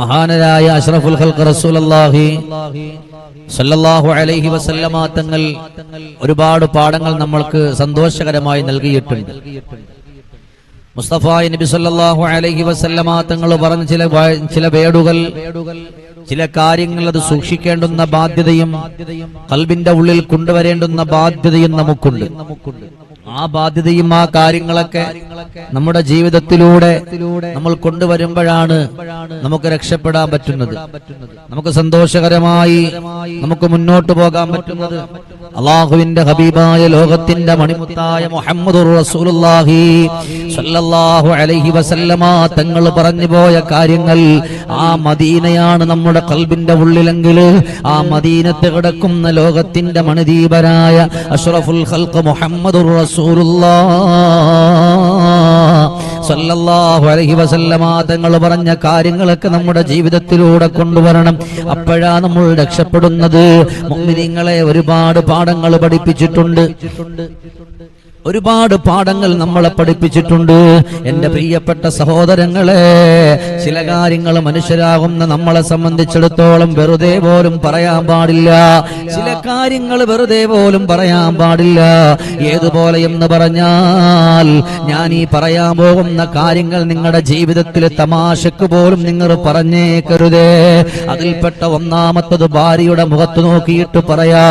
മഹാനരായ അഷ്റഫുൽ ഖൽഖ് റസൂലുള്ളാഹി സല്ലല്ലാഹു അലൈഹി വസല്ലമ തങ്ങൾ ഒരുപാട് പാഠങ്ങൾ നമ്മൾക്ക് സന്തോഷകരമായി നൽകിയിട്ടുണ്ട്. മുസ്തഫ നബി സല്ലല്ലാഹു അലൈഹി വസല്ലമ തങ്ങൾ പറഞ്ഞ ചില ചില വേടുകൾ ചില കാര്യങ്ങൾ അത് സൂക്ഷിക്കേണ്ടുന്ന ബാധ്യതയും കൽബിന്റെ ഉള്ളിൽ കൊണ്ടുവരേണ്ടുന്ന ബാധ്യതയും നമുക്കുണ്ട് നമുക്കുണ്ട്. ആ ബാധ്യതയും ആ കാര്യങ്ങളൊക്കെ നമ്മുടെ ജീവിതത്തിലൂടെ നമ്മൾ കൊണ്ടുവരുമ്പോഴാണ് നമുക്ക് രക്ഷപ്പെടാൻ പറ്റുന്നത്. നമുക്ക് സന്തോഷകരമായി നമുക്ക് മുന്നോട്ട് പോകാൻ പറ്റുന്നത്. അള്ളാഹുവിന്റെ ഹബീബായ ലോകത്തിന്റെ മണിമുത്തായ മുഹമ്മദ് അലൈഹി വസല്ലമ തങ്ങൾ പറഞ്ഞു പോയ കാര്യങ്ങൾ ആ മദീനയാണ് നമ്മുടെ കൽബിന്റെ ഉള്ളിലെങ്കിൽ ആ മദീനത്ത് കിടക്കുന്ന ലോകത്തിന്റെ മണിദീപരായ അഷ്റഫുൽ ഖൽഖ് മുഹമ്മദ് റസൂലുള്ളാഹ്. സല്ലല്ലാഹു അലൈഹി വസല്ലമ തങ്ങൾ പറഞ്ഞ കാര്യങ്ങളൊക്കെ നമ്മുടെ ജീവിതത്തിലൂടെ കൊണ്ടുവരണം. അപ്പോഴാ നമ്മൾ രക്ഷപ്പെടുന്നത്. മുഅ്മിനീങ്ങളെ ഒരുപാട് പാഠങ്ങൾ പഠിപ്പിച്ചിട്ടുണ്ട്. ഒരുപാട് പാഠങ്ങൾ നമ്മളെ പഠിപ്പിച്ചിട്ടുണ്ട്. എന്റെ പ്രിയപ്പെട്ട സഹോദരങ്ങളെ ചില കാര്യങ്ങൾ മനുഷ്യരാകുന്ന നമ്മളെ സംബന്ധിച്ചിടത്തോളം വെറുതെ പോലും പറയാൻ പാടില്ല. ചില കാര്യങ്ങൾ വെറുതെ പോലും പറയാൻ പാടില്ല. ഏതുപോലെ എന്ന് പറഞ്ഞാൽ ഞാൻ ഈ പറയാൻ പോകുന്ന കാര്യങ്ങൾ നിങ്ങളുടെ ജീവിതത്തിൽ തമാശക്ക് പോലും നിങ്ങൾ പറഞ്ഞേക്കരുതേ. അതിൽപ്പെട്ട ഒന്നാമത്തത് ഭാര്യയുടെ മുഖത്ത് നോക്കിയിട്ട് പറയാ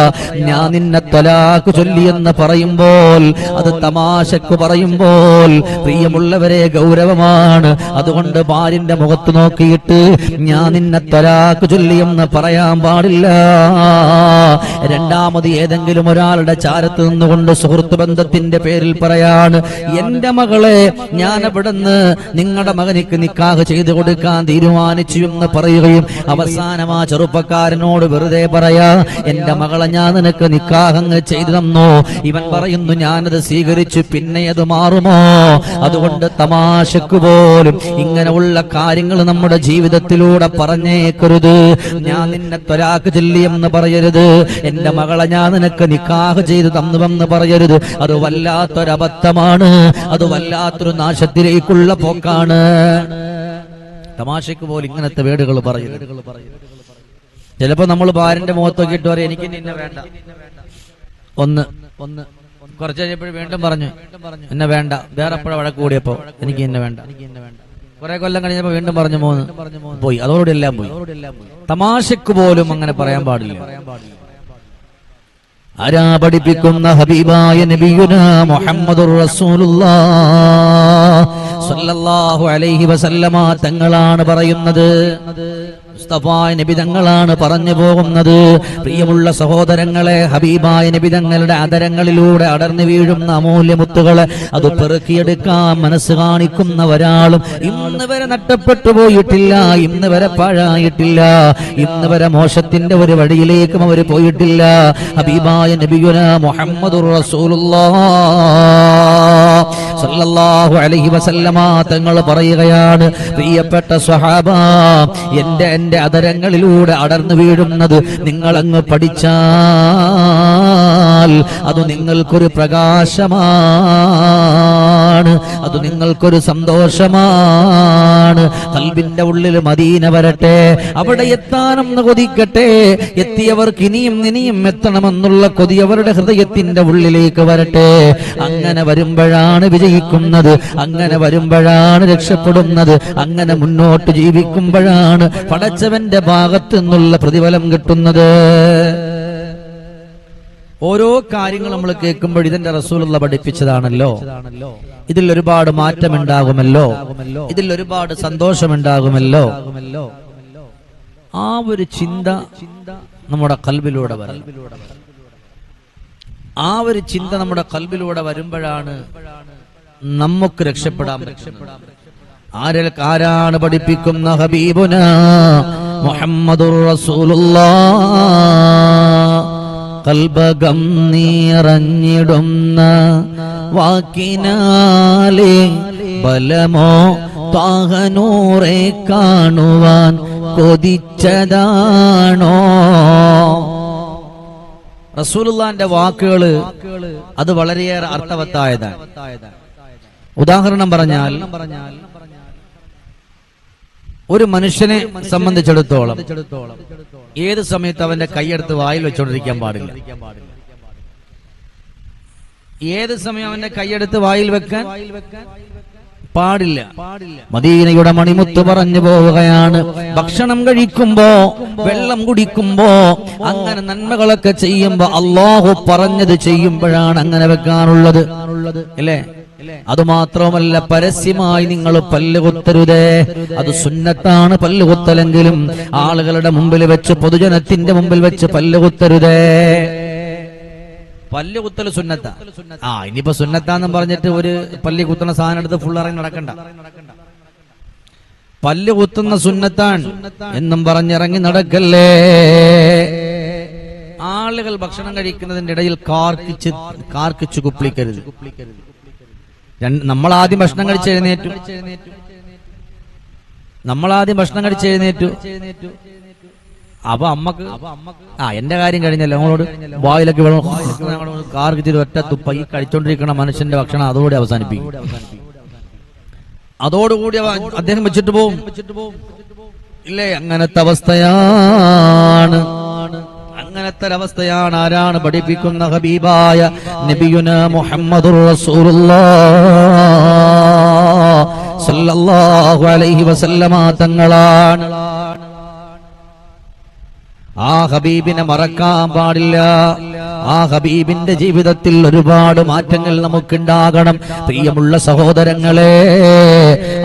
ഞാൻ നിന്നെ തൊലാക്ക് ചൊല്ലിയെന്ന് പറയുമ്പോൾ അത് തമാശക്ക് പറയുമ്പോൾ പ്രിയമുള്ളവരെ ഗൗരവമാണ്. അതുകൊണ്ട് ഭാര്യന്റെ മുഖത്ത് നോക്കിയിട്ട് ഞാൻ നിന്നെ തൊലാക്ക് ചൊല്ലിയെന്ന് പറയാൻ പാടില്ല. രണ്ടാമത് ഏതെങ്കിലും ഒരാളുടെ ചാരത്ത് നിന്നുകൊണ്ട് സുഹൃത്ത് ബന്ധത്തിന്റെ പേരിൽ പറയാണ് എന്റെ മകളെ ഞാൻ അവിടുന്ന് നിങ്ങളുടെ മകനിക്ക് നിക്കാഹ് ചെയ്തു കൊടുക്കാൻ തീരുമാനിച്ചു എന്ന് പറയുകയും അവസാനം ആ ചെറുപ്പക്കാരനോട് വെറുതെ പറയാ എന്റെ മകളെ ഞാൻ നിനക്ക് നിക്കാഹങ്ങ് ചെയ്തു തന്നോ? ഇവൻ പറയുന്നു ഞാനത് സ്വീകരിച്ചു പിന്നെ അത് മാറുമോ? അതുകൊണ്ട് തമാശക്ക് പോലും ഇങ്ങനെയുള്ള കാര്യങ്ങൾ നമ്മുടെ ജീവിതത്തിലൂടെ പറഞ്ഞേക്കരുത്. ഞാൻ നിന്നെ ത്വരാക്ക് ചെല്ലിയെന്ന് പറയരുത്. എന്റെ മകളെ ഞാൻ നിനക്ക് നിക്കാഹ് ചെയ്ത് തന്നുവെന്ന് പറയരുത്. അത് വല്ലാത്തൊരബദ്ധമാണ്. അത് വല്ലാത്തൊരു നാശത്തിലേക്കുള്ള പോക്കാണ്. തമാശക്ക് പോലും ഇങ്ങനത്തെ വേടുകൾ പറയുന്നു ചിലപ്പോ നമ്മൾ ഭാര്യന്റെ മുഖത്ത് നോക്കിയിട്ട് പറയും എനിക്ക് നിന്നെ വേണ്ട. ഒന്ന് ഒന്ന്. കുറച്ച് കഴിഞ്ഞപ്പോഴും വീണ്ടും പറഞ്ഞു എന്നെ വേണ്ട. വേറെ എപ്പോഴും വഴക്ക് കൂടിയപ്പോ എനിക്ക് എന്നെ വേണ്ട. കുറെ കൊല്ലം കഴിഞ്ഞപ്പോ വീണ്ടും പറഞ്ഞു മൂന്ന്. പോയി. അതോടുകൂടി എല്ലാം പോയി. തമാശക്ക് പോലും അങ്ങനെ പറയാൻ പാടില്ല. ആരാ പഠിപ്പിക്കുന്ന ഹബീബായ നബിയുന മുഹമ്മദ് സല്ലല്ലാഹു അലൈഹി വസല്ലമ തങ്ങളാണ് പറയുന്നത്. മുസ്തഫായ നിബിതങ്ങളാണ് പറഞ്ഞു പോകുന്നത്. പ്രിയമുള്ള സഹോദരങ്ങളെ ഹബീബായ നിബിതങ്ങളുടെ ആദരങ്ങളിലൂടെ അടർന്നു വീഴുന്ന അമൂല്യമുത്തുകളെ അത് പെറുക്കിയെടുക്കാൻ മനസ്സ് കാണിക്കുന്ന ഒരാളും ഇന്ന് വരെ നഷ്ടപ്പെട്ടു പോയിട്ടില്ല ഇന്ന് വരെ പാഴായിട്ടില്ല ഇന്ന് വരെ മോശത്തിന്റെ ഒരു വഴിയിലേക്കും അവർ പോയിട്ടില്ല. ഹബീബായ നബിയുന മുഹമ്മദ് റസൂലുള്ളാഹ് സല്ലല്ലാഹു അലൈഹി വസല്ലമ തങ്ങൾ പറയുകയാണ് പ്രിയപ്പെട്ട സ്വഹാബ എന്റെ എന്റെ അതരങ്ങളിലൂടെ അടർന്നു വീഴുന്നത് നിങ്ങൾ അങ്ങ് പഠിച്ചാൽ അത് നിങ്ങൾക്കൊരു പ്രകാശമാണ് അത് നിങ്ങൾക്കൊരു സന്തോഷമാണ് കൽബിന്റെ ഉള്ളിൽ മദീന വരട്ടെ. അവിടെ എത്താനെന്ന് കൊതിക്കട്ടെ. എത്തിയവർക്ക് ഇനിയും ഇനിയും എത്തണമെന്നുള്ള കൊതി അവരുടെ ഹൃദയത്തിന്റെ ഉള്ളിലേക്ക് വരട്ടെ. അങ്ങനെ വരുമ്പോഴാണ് വിജയിക്കുന്നത്. അങ്ങനെ വരുമ്പോഴാണ് രക്ഷപ്പെടുന്നത്. അങ്ങനെ മുന്നോട്ട് ജീവിക്കുമ്പോഴാണ് പടച്ചവന്റെ ഭാഗത്തു നിന്നുള്ള പ്രതിഫലം കിട്ടുന്നത്. ഓരോ കാര്യങ്ങൾ നമ്മൾ കേൾക്കുമ്പോൾ ഇതിന്റെ റസൂലുള്ള പഠിപ്പിച്ചതാണല്ലോ. ഇതിൽ ഒരുപാട് മാറ്റമുണ്ടാകുമല്ലോ. ഇതിൽ ഒരുപാട് സന്തോഷമുണ്ടാകുമല്ലോ. ആ ഒരു ചിന്ത നമ്മുടെ കൽബിലൂടെ വരണം ആ ഒരു ചിന്ത നമ്മുടെ കൽബിലൂടെ വരുമ്പോഴാണ് നമുക്ക് രക്ഷപ്പെടാൻ ആരിൽ ആരാണ് പഠിപ്പിക്കുന്ന ഹബീബുന മുഹമ്മദുർ റസൂലുള്ളാഹ് കൽബകം നീറഞ്ഞിടുന്ന വാക്കിനാലെ ബലമോ താഹനൂറെ കാണുവാൻ കൊതിച്ചതാണോ? റസൂലുള്ളാന്റെ വാക്കുകൾ അത് വളരെയേറെ അർത്ഥവത്തായതാണ്. ഉദാഹരണം പറഞ്ഞാൽ ഒരു മനുഷ്യനെ സംബന്ധിച്ചിടത്തോളം ഏത് സമയത്ത് അവന്റെ കൈയെടുത്ത് വായിൽ വെച്ചോണ്ടിരിക്കാൻ പാടില്ല. ഏത് സമയം അവന്റെ കൈയെടുത്ത് വായിൽ വെക്കാൻ പാടില്ല. മദീനയുടെ മണിമുത്ത് പറഞ്ഞു പോവുകയാണ്. ഭക്ഷണം കഴിക്കുമ്പോ വെള്ളം കുടിക്കുമ്പോ അങ്ങനെ നന്മകളൊക്കെ ചെയ്യുമ്പോ അള്ളാഹു പറഞ്ഞത് ചെയ്യുമ്പോഴാണ് അങ്ങനെ വെക്കാനുള്ളത്. അല്ലേ? അതുമാത്രമല്ല പരസ്യമായി നിങ്ങൾ പല്ലുകുത്തരുതേ അത് സുന്നത്താണ് പല്ലുകുത്തലെങ്കിലും ആളുകളുടെ മുമ്പിൽ വെച്ച് പൊതുജനത്തിന്റെ മുമ്പിൽ വെച്ച് പല്ലുകുത്തരുതേ പല്ലുകുത്തൽ സുന്നത്ത. ആ ഇനിയിപ്പോ സുന്നത്താന്ന് പറഞ്ഞിട്ട് ഒരു പല്ലി കുത്തുന്ന സാധനം എടുത്ത് ഫുൾ ഇറങ്ങി നടക്കണ്ട. പല്ല് കുത്തുന്ന സുന്നത്താൻ എന്നും പറഞ്ഞിറങ്ങി നടക്കല്ലേ. ആളുകൾ ഭക്ഷണം കഴിക്കുന്നതിന്റെ ഇടയിൽ കാർക്കിച്ച് കാർക്കിച്ച് കുപ്പിളിക്കരുത്. രണ്ട്- നമ്മൾ ആദ്യം ഭക്ഷണം കഴിച്ച് എഴുന്നേറ്റു. നമ്മൾ ആദ്യം ഭക്ഷണം കഴിച്ച് എഴുന്നേറ്റു. അപ്പൊ അമ്മയ്ക്ക് ആ എന്റെ കാര്യം കഴിഞ്ഞല്ലോ നമ്മളോട് വായിലൊക്കെ കാർക്ക് ഒറ്റ തുപ്പ. ഈ കഴിച്ചോണ്ടിരിക്കുന്ന മനുഷ്യന്റെ ഭക്ഷണം അതോടെ അവസാനിപ്പിക്കും. അതോടുകൂടി അദ്ദേഹം വെച്ചിട്ട് പോവും. ഇല്ലേ അങ്ങനത്തെ അവസ്ഥയാണ്. അങ്ങനത്തെ ഒരവസ്ഥയാണ് ആരാണ് പഠിപ്പിക്കുന്ന ഹബീബായ നബിയുന മുഹമ്മദ് അലൈഹി വസല്ലമ തങ്ങളാണ്. ആ ഹബീബിനെ മറക്കാൻ പാടില്ല. ആ ഹബീബിന്റെ ജീവിതത്തിൽ ഒരുപാട് മാറ്റങ്ങൾ നമുക്കുണ്ടാകണം. പ്രിയമുള്ള സഹോദരങ്ങളെ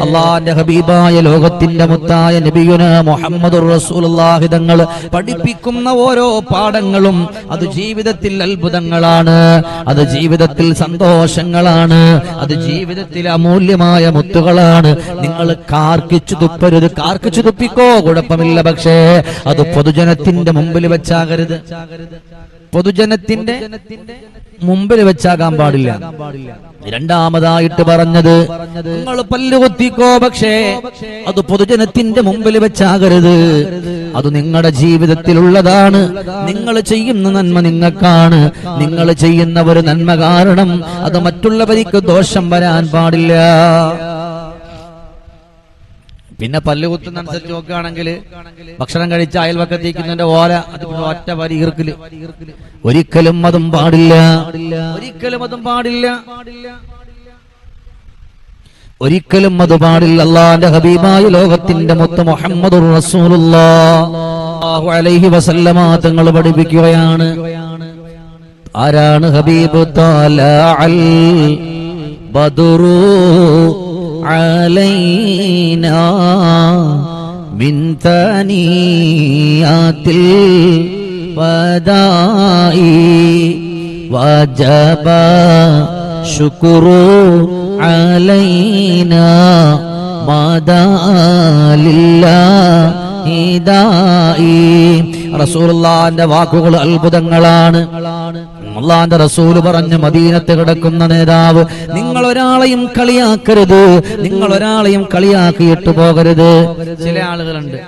അള്ളാന്റെ ഹബീബായ ലോകത്തിന്റെ മുത്തായ നബിയുന മുഹമ്മദ് റസൂലുള്ളാഹി തങ്ങൾ പഠിപ്പിക്കുന്ന ഓരോ പാഠങ്ങളും അത് ജീവിതത്തിൽ അത്ഭുതങ്ങളാണ്. അത് ജീവിതത്തിൽ സന്തോഷങ്ങളാണ്. അത് ജീവിതത്തിൽ അമൂല്യമായ മുത്തുകളാണ്. നിങ്ങൾ കാർക്കിച്ചു തുപ്പരുത്. കാർക്കിച്ചു തുപ്പിക്കോ? കുഴപ്പമില്ല പക്ഷേ അത് പൊതുജനത്തിന്റെ മുമ്പിൽ വെച്ചാകരുത്. പൊതുജനത്തിന്റെ മുമ്പിൽ വെച്ചാകാൻ പാടില്ല. രണ്ടാമതായിട്ട് പറഞ്ഞത് നിങ്ങൾ പല്ലുകൊത്തിക്കോ പക്ഷേ അത് പൊതുജനത്തിന്റെ മുമ്പിൽ വെച്ചാകരുത്. അത് നിങ്ങളുടെ ജീവിതത്തിലുള്ളതാണ്. നിങ്ങൾ ചെയ്യുന്ന നന്മ നിങ്ങൾക്കാണ്. നിങ്ങൾ ചെയ്യുന്ന ഒരു നന്മ കാരണം അത് മറ്റുള്ളവർക്ക് ദോഷം വരാൻ പാടില്ല. പിന്നെ പല്ല് കുത്തുന്നനുസരിച്ച് നോക്കുകയാണെങ്കിൽ ഭക്ഷണം കഴിച്ച അയൽവക്കത്തേക്കുന്നതിന്റെ ഓല അത് ഒറ്റ വരി ഈർക്കിൽ. ഒരിക്കലും അതും പാടില്ല. ഒരിക്കലും അതും പാടില്ല. ഒരിക്കലും അത് പാടില്ല. അള്ളാന്റെ ഹബീബായ ലോകത്തിന്റെ മൊത്തം മുഹമ്മദ് അലൈഹി വസല്ലമ തങ്ങൾ പഠിപ്പിക്കുകയാണ്. ആരാണ് ഹബീബ് താല ബദുറു? علينا من ثنيات الوداع وجب شكر علينا مدى لله റസൂലുള്ളാന്റെ വാക്കുകൾ അത്ഭുതങ്ങളാണ് അള്ളാന്റെ റസൂൽ പറഞ്ഞു മദീനത്ത് കിടക്കുന്ന നേതാവ് നിങ്ങൾ ഒരാളെയും കളിയാക്കരുത് നിങ്ങൾ ഒരാളെയും കളിയാക്കിയിട്ട് പോകരുത്. ചില ആളുകളുണ്ട്.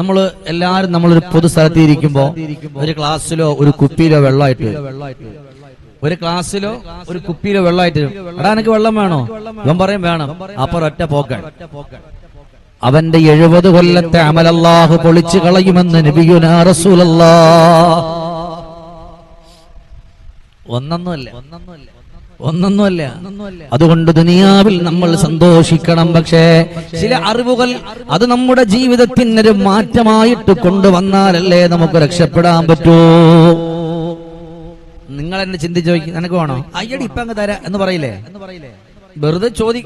നമ്മൾ എല്ലാരും നമ്മളൊരു പൊതു സ്ഥലത്ത് ഇരിക്കുമ്പോ ഒരു ക്ലാസ്സിലോ ഒരു കുപ്പിയിലോ വെള്ളമായിട്ട് ഒരു ക്ലാസ്സിലോ ഒരു കുപ്പിയിലോ വെള്ളമായിട്ട്. എടാ എനിക്ക് വെള്ളം വേണോ? ഞാൻ പറയും വേണം. അപ്പൊ ഒറ്റ പോക്കാൻ അവന്റെ എഴുപത് കൊല്ലത്തെ അമലല്ലാഹ് പൊളിച്ചു കളയുമെന്ന് നബിയുനാ റസൂലല്ലാ. ഒന്നൊന്നുമല്ല. ഒന്നൊന്നുമല്ല. ഒന്നൊന്നുമല്ല. അതുകൊണ്ട് ദുനിയാവിൽ നമ്മൾ സന്തോഷിക്കണം പക്ഷേ ചില അറിവുകൾ അത് നമ്മുടെ ജീവിതത്തിനൊരു മാറ്റമായിട്ട് കൊണ്ടുവന്നാലല്ലേ നമുക്ക് രക്ഷപ്പെടാൻ പറ്റൂ. നിങ്ങൾ എന്നെ ചിന്തിച്ചു നോക്കി നിനക്ക് വേണോ? അയ്യടി ഇപ്പൊ അങ്ങ് തരാ എന്ന് പറയില്ലേ? വെറുതെ ചോദി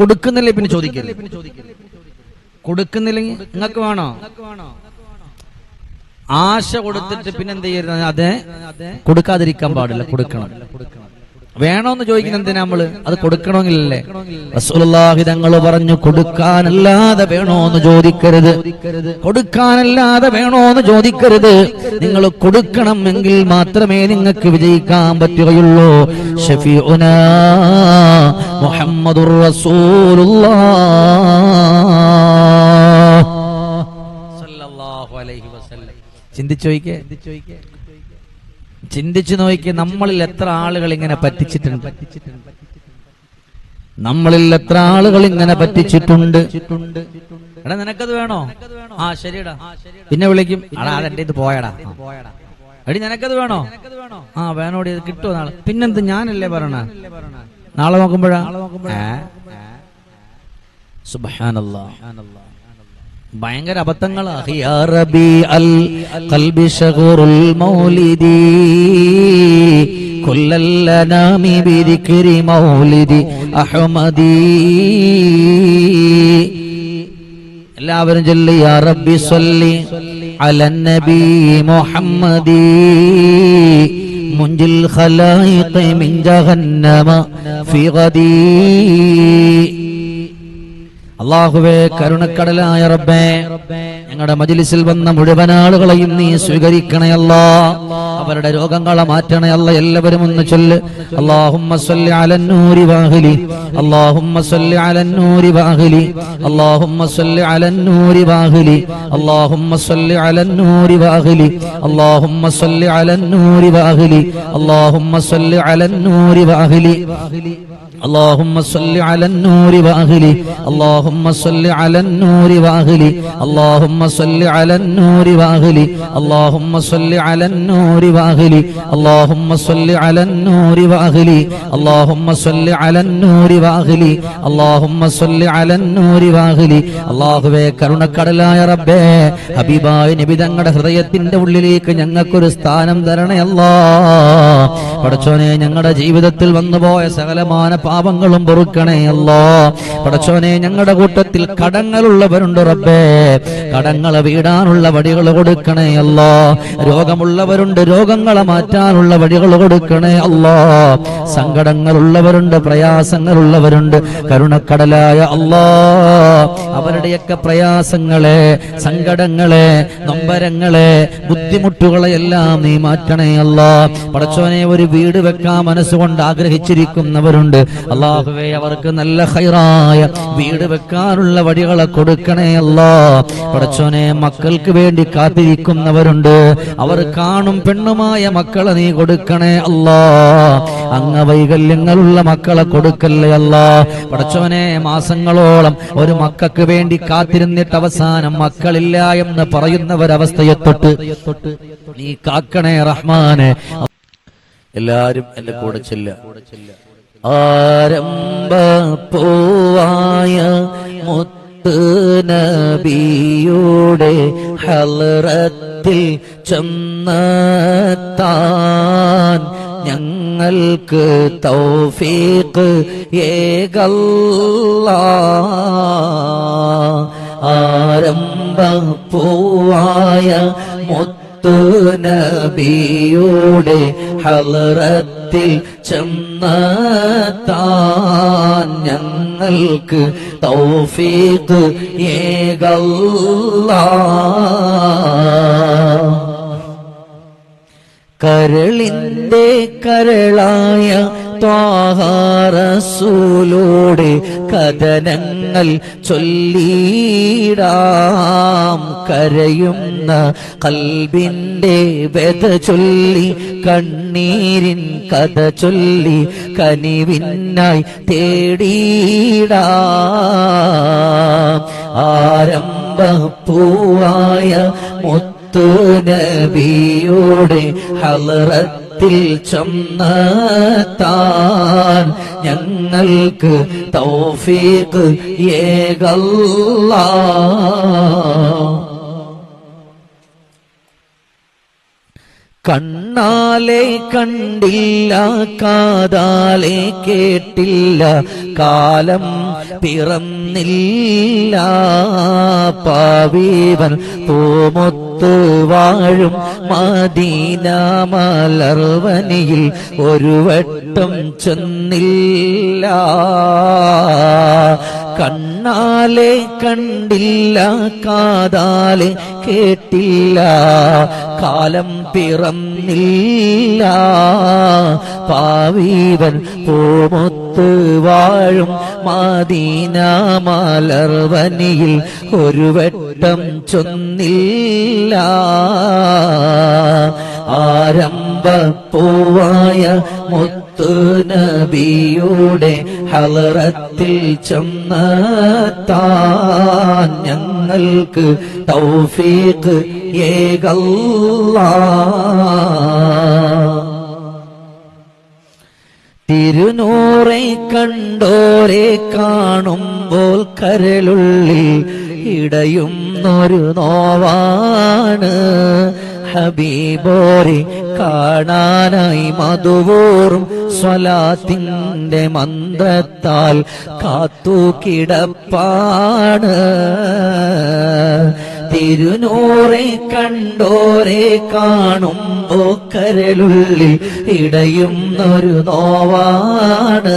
കൊടുക്കുന്നില്ലേ പിന്നെ ചോദിക്കില്ലേ കൊടുക്കുന്നില്ലെങ്കിൽ നിങ്ങൾക്ക് വേണോ? ആശ കൊടുത്തിട്ട് പിന്നെ എന്ത് ചെയ്യരുത്? അത്. കൊടുക്കാതിരിക്കാൻ പാടില്ല കൊടുക്കണം. വേണോന്ന് ചോദിക്കുന്ന എന്തിനാ നമ്മൾ? അത് കൊടുക്കണമെങ്കിലല്ലേ? റസൂലുള്ളാഹി തങ്ങൾ പറഞ്ഞു കൊടുക്കാനല്ലാതെ വേണോന്ന് ചോദിക്കരുത്. കൊടുക്കാനല്ലാതെ വേണോന്ന് ചോദിക്കരുത്. നിങ്ങൾ കൊടുക്കണം എങ്കിൽ മാത്രമേ നിങ്ങൾക്ക് വിജയിക്കാൻ പറ്റുകയുള്ളൂ. ഷഫീഉന മുഹമ്മദുർ റസൂലുള്ളാഹ് ചിന്തിച്ചു നോക്കിയേ ചിന്തിച്ചു നോക്കിയേ നമ്മളിൽ എത്ര ആളുകൾ ഇങ്ങനെ പറ്റിച്ചിട്ടുണ്ട്. നമ്മളിൽ എത്ര ആളുകൾ ഇങ്ങനെ പറ്റിച്ചിട്ടുണ്ട്. എടാ നിനക്കത് വേണോ? ആ ശരിയടാ. പിന്നെ വിളിക്കും. അടാ അതെന്റെ ഇത് പോയടാ. എടി നിനക്കത് വേണോ? ആ വേണോടി ഇത് കിട്ടുമോ നാളെ? പിന്നെന്ത് ഞാനല്ലേ പറയണ? നാളെ നോക്കുമ്പോഴാ? ഏ? ഭയങ്കര അബദ്ധങ്ങളാ അൽ മൗലിദി. മൗലിദി അഹ്മദി. എല്ലാവരും ചൊല്ലി യാ റബ്ബി സ്വല്ലി അലൻ നബി മുഹമ്മദി. മുഞ്ചിൽ ഖലായിഖ് മിൻ ജഹന്നമ ഫി ഗദീ. അള്ളാഹുവേ കരുണക്കടലായ റബ്ബേ ഞങ്ങളുടെ മജിലിസിൽ വന്ന മുഴുവൻ ആളുകളെയും നീ സ്വീകരിക്കണയല്ല. അവരുടെ രോഗങ്ങളെ മാറ്റണയല്ല എല്ലാവരും ഒന്ന് ചൊല്ല്. അള്ളാഹുമ്മ സല്ലി അലന്നൂരി വാഹിലി. അള്ളാഹുമ്മ സല്ലി അലന്നൂരി വാഹിലി. അള്ളാഹുമ്മ സല്ലി അലന്നൂരി വാഹിലി. അള്ളാഹുമ്മ സല്ലി അലന്നൂരി വാഹിലി. അള്ളാഹുമ്മ സല്ലി അലന്നൂരി വാഹിലി. അള്ളാഹുമ്മ സല്ലി അലന്നൂരി വാഹിലി. اللهم صل على النور واهلي اللهم صل على النور واهلي اللهم صل على النور واهلي اللهم صل على النور واهلي اللهم صل على النور واهلي اللهم صل على النور واهلي اللهم صل على النور واهلي അള്ളാഹുവേ കരുണക്കടലായ റബ്ബേ ഹബീബായ നബി തങ്ങളുടെ ഹൃദയത്തിന്റെ ഉള്ളിലേക്ക് ഞങ്ങൾക്കൊരു സ്ഥാനം തരണേ അല്ലാ പടച്ചോനെ ഞങ്ങളുടെ ജീവിതത്തിൽ വന്നുപോയ സകലമാന പാപങ്ങളും പൊറുക്കണേ അല്ലോ. പടച്ചോനെ ഞങ്ങളുടെ കൂട്ടത്തിൽ കടങ്ങളുള്ളവരുണ്ട് റബ്ബേ. കടങ്ങളെ വീടാനുള്ള വഴികൾ കൊടുക്കണേ അല്ലോ. രോഗമുള്ളവരുണ്ട് രോഗങ്ങളെ മാറ്റാനുള്ള വഴികൾ കൊടുക്കണേ അല്ലോ. സങ്കടങ്ങളുള്ളവരുണ്ട് പ്രയാസങ്ങളുള്ളവരുണ്ട്. കരുണക്കടലായ അല്ലോ. അവരുടെയൊക്കെ പ്രയാസങ്ങളെ സങ്കടങ്ങളെ നൊമ്പരങ്ങളെ ബുദ്ധിമുട്ടുകളെ എല്ലാം നീ മാറ്റണേ അല്ലോ. പടച്ചോനെ ഒരു വീട് വെക്കാൻ മനസ്സുകൊണ്ട് ആഗ്രഹിച്ചിരിക്കുന്നവരുണ്ട്. അള്ളാഹുവേ അവർക്ക് നല്ല ഹൈറായ വീട് വെക്കാനുള്ള വഴികളെ കൊടുക്കണേ അല്ലാ. പടച്ചോനെ മക്കൾക്ക് വേണ്ടി കാത്തിരിക്കുന്നവരുണ്ട്. അവർ കാണും പെണ്ണുമായ മക്കളെ നീ കൊടുക്കണേ അല്ലോ. അംഗവൈകല്യങ്ങളുള്ള മക്കളെ കൊടുക്കല്ലേ അല്ല. പടച്ചോനെ മാസങ്ങളോളം ഒരു മക്കൾക്ക് വേണ്ടി കാത്തിരുന്നിട്ട് അവസാനം മക്കളില്ല എന്ന് പറയുന്നവരവസ്ഥയെ തൊട്ട് നീ കാക്കണേ റഹ്മാനെ. എല്ലാരും എന്റെ കൂടെ ചെല്ല ആരംഭ പോവായ മുത്ത് നബിയുടെ ഹലറത്തിൽ ചെന്നത്താൻ ഞങ്ങൾക്ക് തൗഫീഖ് ഏകല്ല. ആരംഭ പോവായ മുത്തു നബിയുടെ ഹലറത്തിൽ ചെന്നെത്താൻ ഞങ്ങൾക്ക് തൗഫീഖ് ഏകല്ല. കരളിന്റെ കരളായ ത്വാഹാറസൂലോടെ കഥനങ്ങൾ ചൊല്ലിടാം. കരയുന്ന കൽബിന്റെ വ്യത ചൊല്ലി കണ്ണീരിൻ കഥ ചൊല്ലി കനിവിനായി തേടിയിടാം. ആരംഭപ്പൂവായ മുത്തു നബിയോടെ നബിയുടെ ഹലറത്തിൽ ചെന്നെത്താൻ ഞങ്ങൾക്ക് തൗഫീഖ് ഏകല്ലാ. കണ്ണാലെ കണ്ടില്ല കാതാലെ കേട്ടില്ല കാലം പിറന്നില്ല. പാവീവൻ പൂമൊത്ത് വാഴും മദീന മലർവനിയിൽ ഒരു വട്ടം ചെന്നില്ല. കണ്ണാലെ കണ്ടില്ല കാതാലെ കേട്ടില്ല. കാലം പിറന്നില്ല. പാവീവൻ പൂമൊത്ത് വാഴും മാദീന മലർവനിയിൽ ഒരു വെട്ടം ചൊന്നില്ല. ആരംഭ പൂവായ മുത്തു നബിയുടെ ഹലറത്തിൽ ചെന്നത്താൻ ഞങ്ങൾ ഞങ്ങൾക്ക് തൗഫീഖ് ഏകല്ല തിരുനൂറെ കണ്ടോരെ കാണുമ്പോൾ കരളുള്ളിൽ ഇടയുന്നൊരു നോവാണ്. ഹബീബോരെ കാണാനായി മധുവോറും സ്വലാത്തിന്റെ മന്ത്രത്താൽ കാത്തു കിടപ്പാണ് തിരുനൂറെ കണ്ടോരെ കാണുമ്പോ കരളുള്ളിൽ ഇടയുന്നൊരു നോവാണ്.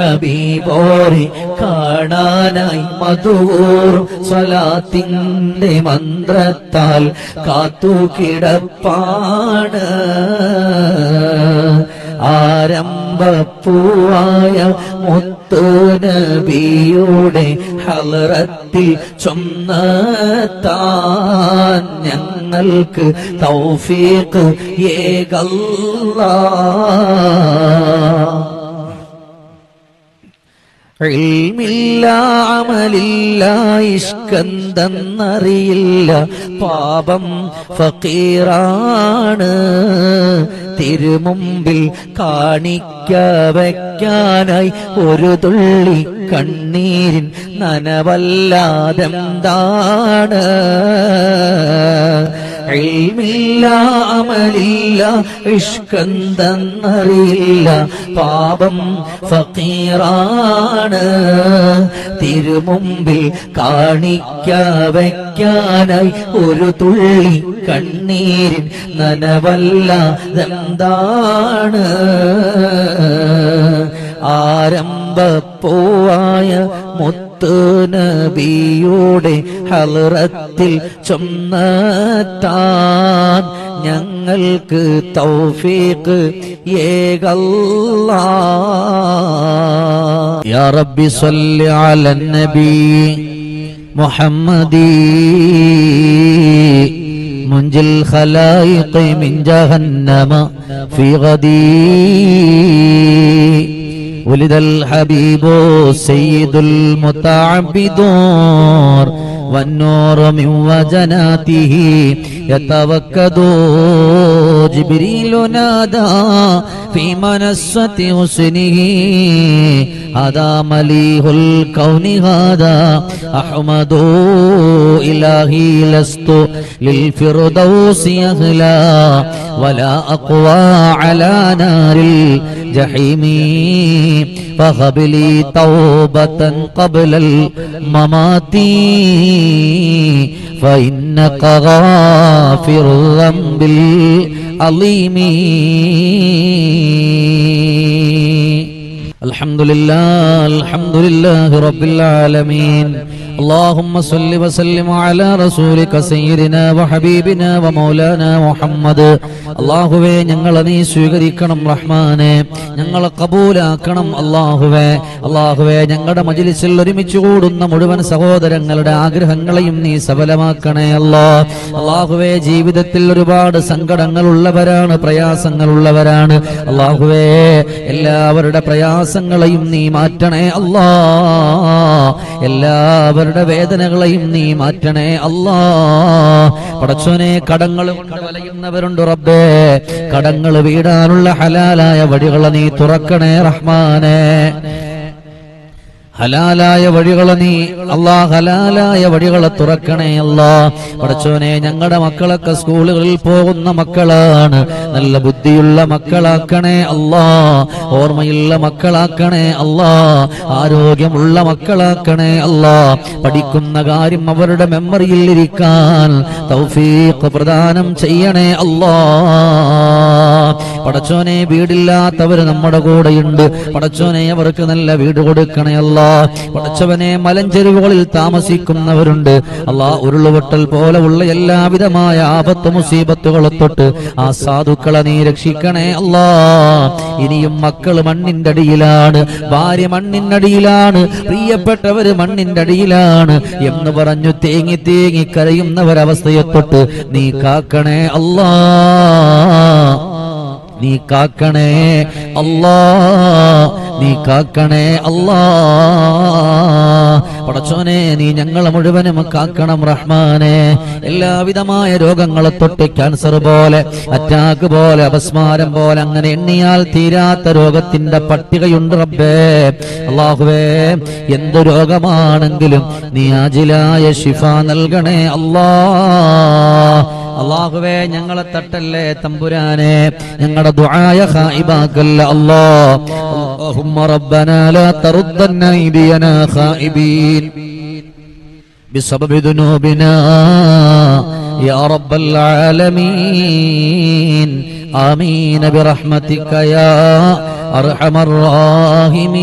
ഹബീബോരെ കാണാനായി മധുവോറും സ്വലാത്തിന്റെ മന്ത്രത്താൽ കാത്തു കിടപ്പാണ് ആരംഭപ്പൂവായ മുത്തു നബിയുടെ ഹലറത്തിൽ ചൊന്നത്താൻ ഞങ്ങൾക്ക് തൗഫീഖ് ഏകല്ലാ. ഇൽമില്ല അമലില്ല ഇഷ്കന്തെന്നറിയില്ല പാപം ഫക്കീറാണ്. തിരുമുമ്പിൽ കാണിക്ക വയ്ക്കാനായി ഒരു തുള്ളി കണ്ണീരിൻ നനവല്ലാതെന്താണ്? അമലില്ല പാപം ഫക്കീറാണ്. തിരുമുമ്പിൽ കാണിക്ക വയ്ക്കാനായി ഒരു തുള്ളി കണ്ണീരിൻ നനവല്ല എന്താണ് ആരംഭപ്പോവായ മുത്തു നബിയുടെ ഹലറത്തിൽ ചൊന്നത്താൻ ഞങ്ങൾക്ക് തൗഫീഖ് ഏകല്ലാ യാ റബ്ബി സ്വല്ലി അലൻ നബി മുഹമ്മദി منجي الخلائق من جهنم في غدي ولد الحبيب سيد المتعبدون والنور من وجناته يتوكد جبريل نادى في منصة حسنه. هذا مليه الكون هذا. أحمد إلهي لست للفردوس أهلا. ولا أقوى على نار الجحيم. فهب لي توبة قبل الممات. فإنك غافر الذنب العظيم. الحمد لله الحمد لله رب العالمين. اللهم صل وسلم على رسولك سيدنا وحبيبنا ومولانا محمد അള്ളാഹുവേ ഞങ്ങളെ നീ സ്വീകരിക്കണം റഹ്മാനെ ഞങ്ങളെ കബൂലാക്കണം അള്ളാഹുവേ അള്ളാഹുവേ ഞങ്ങളുടെ മജിലിസിൽ ഒരുമിച്ച് കൂടുന്ന മുഴുവൻ സഹോദരങ്ങളുടെ ആഗ്രഹങ്ങളെയും നീ സഫലമാക്കണേ അല്ലാ അള്ളാഹുവേ ജീവിതത്തിൽ ഒരുപാട് സങ്കടങ്ങൾ ഉള്ളവരാണ് പ്രയാസങ്ങൾ ഉള്ളവരാണ് അള്ളാഹുവേ എല്ലാവരുടെ പ്രയാസങ്ങളെയും നീ മാറ്റണേ അല്ലാ എല്ലാവരുടെ വേദനകളെയും നീ മാറ്റണേ അല്ലാ. പടച്ചോനെ കടങ്ങൾ കൊണ്ട് വലയുന്നവരുണ്ട് റബ്ബേ. കടങ്ങൾ വീടാനുള്ള ഹലാലായ വഴികളെ നീ തുറക്കണേ റഹ്മാനെ. ഹലാലായ വഴികളെ നീ അല്ലാ ഹലാലായ വഴികളെ തുറക്കണേ അല്ലാ. പഠിച്ചോനെ ഞങ്ങളുടെ മക്കളൊക്കെ സ്കൂളുകളിൽ പോകുന്ന മക്കളാണ്. നല്ല ബുദ്ധിയുള്ള മക്കളാക്കണേ അല്ലാ. ഓർമ്മയുള്ള മക്കളാക്കണേ അല്ലാ. ആരോഗ്യമുള്ള മക്കളാക്കണേ അല്ലാ. പഠിക്കുന്ന കാര്യം അവരുടെ മെമ്മറിയിൽ ഇരിക്കാൻ തൗഫീഖ് പ്രദാനം ചെയ്യണേ അല്ലാ. പടച്ചോനെ വീടില്ലാത്തവർ നമ്മുടെ കൂടെയുണ്ട്. പടച്ചോനെ അവർക്ക് നല്ല വീട് കൊടുക്കണയല്ല പടച്ചവനെ മലഞ്ചെരുവുകളിൽ താമസിക്കുന്നവരുണ്ട്. അല്ലാ ഉരുളുവട്ടൽ പോലെ ഉള്ള എല്ലാവിധമായ ആപത്ത് മുസീബത്തുകളെ തൊട്ട് ആ സാധുക്കളെ നീ രക്ഷിക്കണേ അല്ലാ. ഇനിയും മക്കൾ മണ്ണിന്റെ അടിയിലാണ്. ഭാര്യ മണ്ണിന്റെ അടിയിലാണ്. പ്രിയപ്പെട്ടവര് മണ്ണിന്റെ അടിയിലാണ്. എന്ന് പറഞ്ഞു തേങ്ങി തേങ്ങി കരയുന്നവരവസ്ഥയെ തൊട്ട് നീ കാക്കണേ അല്ലാ. നീ കാക്കണേ അല്ലാ. നീ കാക്കണേ അല്ലാ. പടച്ചോനെ നീ ഞങ്ങളെ മുഴുവനും കാക്കണം റഹ്മാനെ. എല്ലാവിധമായ രോഗങ്ങളെ തൊട്ട് ക്യാൻസർ പോലെ അറ്റാക്ക് പോലെ അപസ്മാരം പോലെ അങ്ങനെ എണ്ണിയാൽ തീരാത്ത രോഗത്തിന്റെ പട്ടികയുണ്ട് റബ്ബേ. അള്ളാഹുവേ എന്ത് രോഗമാണെങ്കിലും നീ ആജിലായ ശിഫ നൽകണേ അല്ലാ. അള്ളാഹുവേ ഞങ്ങളെ തട്ടല്ലേ തമ്പുരാനെ ഞങ്ങളുടെ ദുആയ ഖായിബാക്കല്ല അല്ലാ اللهم ربنا لا تردن ايدينا خائبين بسبب ذنوبنا يا رب العالمين آمين برحمتك يا أرحم الراحمين